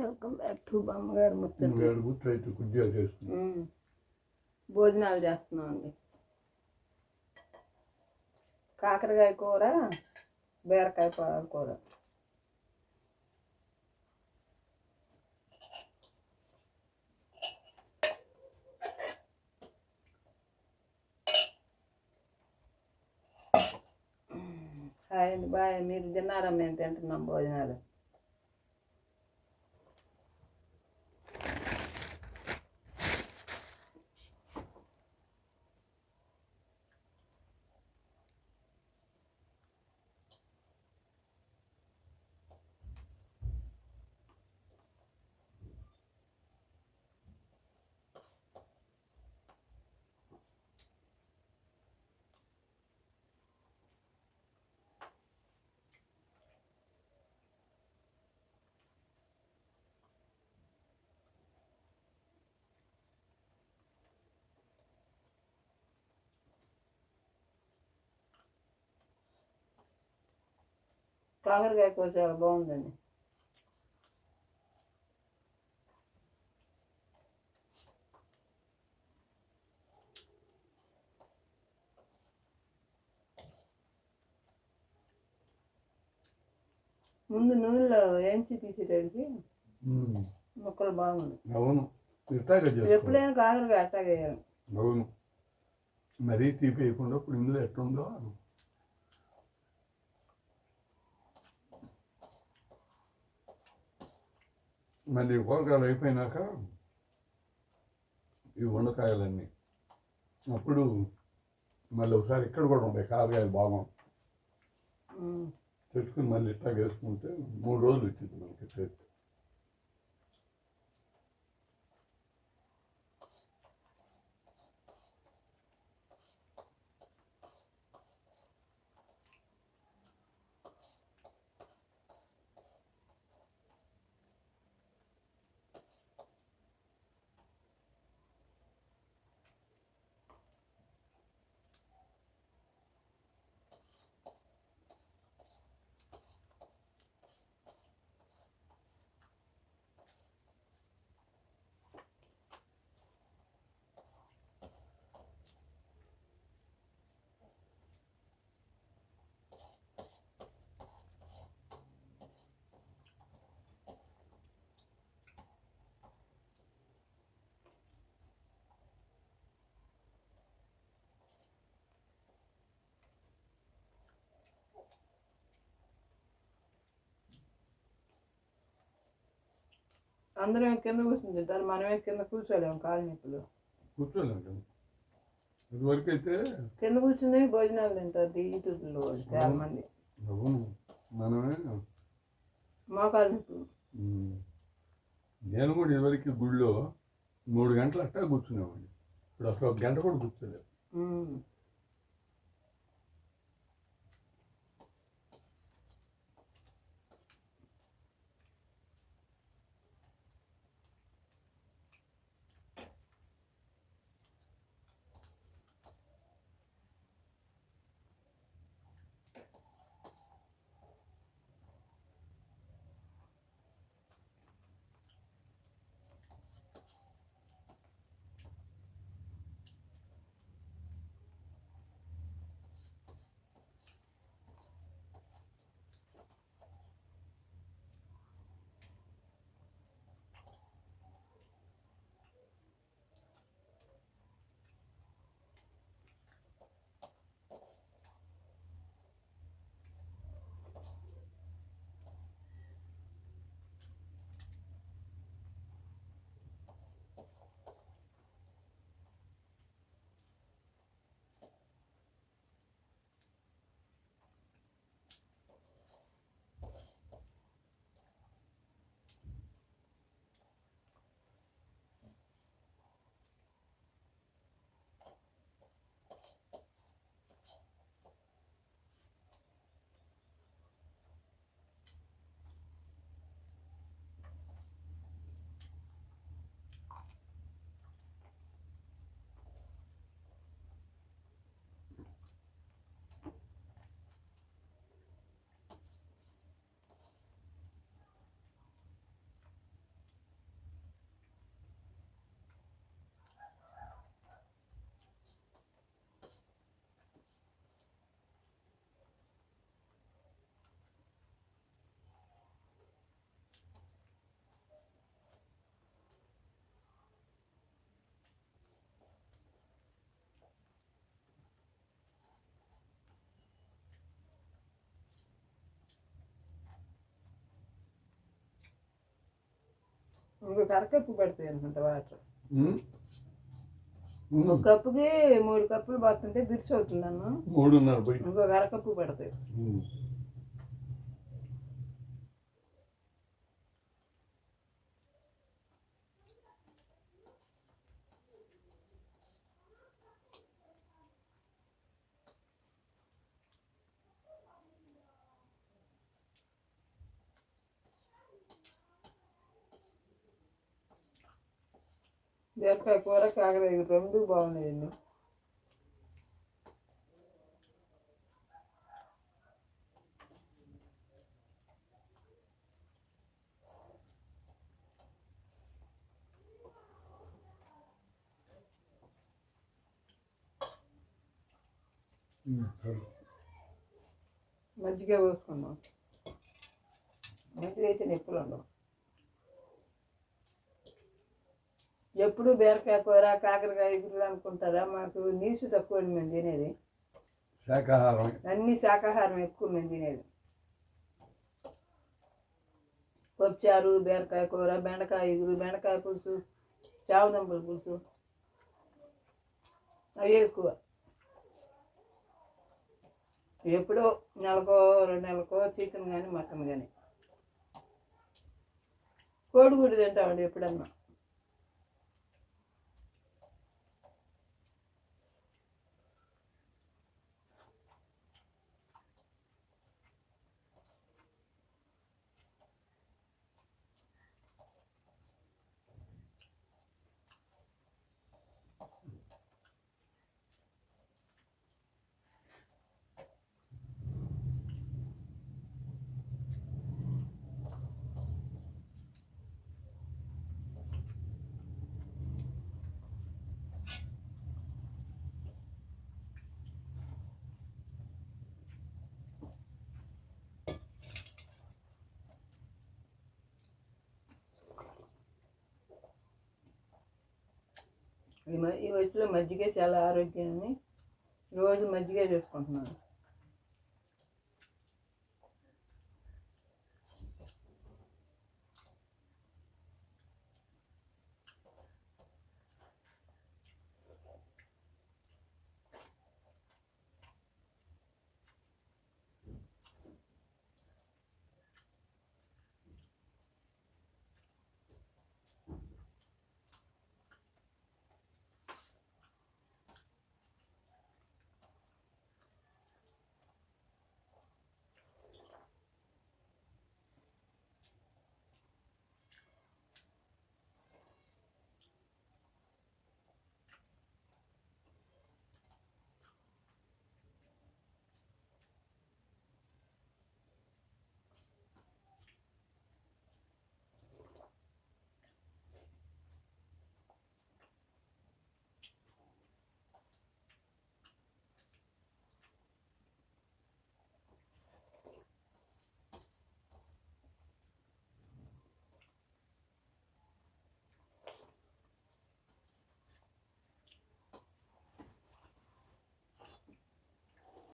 Welcome back to బామ్మగారు వేడు గుర్తు అయితే చేసుకుని ఉమ్. భోజనాలు చేస్తున్నాం అండి కాకరకాయ కూర బీరకాయ కూర. హాయ్ అండి బాయ్. మీరు తిన్నారా? మేము తింటున్నాం భోజనాలు. కాకరకాయ కూర చాలా బాగుందండి. ముందు నూనెలో వేయించి తీసేటడికి ఉమ్. ముక్కలు బాగున్నాయి. అవును. ఎప్పుడైనా కాకరకాయ అట్టాగే అవును. మరీ తీపేయకుండా ఇప్పుడు ఇందులో ఎట్లుందో మళ్ళీ కూరగాయలు అయిపోయినాక ఈ వండకాయలన్నీ అప్పుడు మళ్ళీ ఒకసారి ఇక్కడ కూడా ఉంటాయి కారకాయలు బాగా. తెచ్చుకుని మళ్ళీ ఇట్లా వేసుకుంటే మూడు రోజులు వచ్చింది మనకి టేస్ట్ అందరం కింద కూర్చుంది దాన్ని మనమే కింద కూర్చోలేము కాలు నొప్పులు. కూర్చోలేండి ఇదివరకు అయితే కింద కూర్చుని భోజనాలు తింటారు యూట్యూబ్లో చాలా మంది అవును. మనమే. మోకాలు నొప్పులు. నేను కూడా ఇదివరకు గుళ్ళో మూడు గంటలు అట్టా కూర్చునేవాడిని. ఇప్పుడు అసలు ఒక గంట కూడా కూర్చోలేదు. ఇంకో కరకప్పు పడుతుంది అనమాట వాటర్. ఒక కప్పుకి మూడు కప్పులు పడుతుంటే బిర్చి అవుతుంది అన్న మూడున్నర పోయి. ఇంకో అరకప్పు పడుతుంది బీరకాయ కూర కాకర రెండు బాగున్నాయండి. మజ్జిగ పోసుకున్నాం మజ్జిగ అయితే నొప్పులు ఉండవు. ఎప్పుడు బీరకాయ కూర కాకరకాయ ఇగురు అనుకుంటారా? మాకు నీసు తక్కువ మేము తినేది. శాకాహారం. అన్ని శాకాహారం ఎక్కువ మేము తినేది. పప్పుచారు బీరకాయ కూర బెండకాయ ఇగురు బెండకాయ పులుసు చావదంపుల పులుసు. అవి ఎక్కువ. ఎప్పుడో నెలకో రెండు నెలకో చికెన్ కానీ మటన్ కానీ కోడిగుడ్డు తింటామండి ఎప్పుడన్నా. ఈ ఈ వయసులో మజ్జిగ చాలా ఆరోగ్యాన్ని రోజు మజ్జిగ చేసుకుంటున్నాను.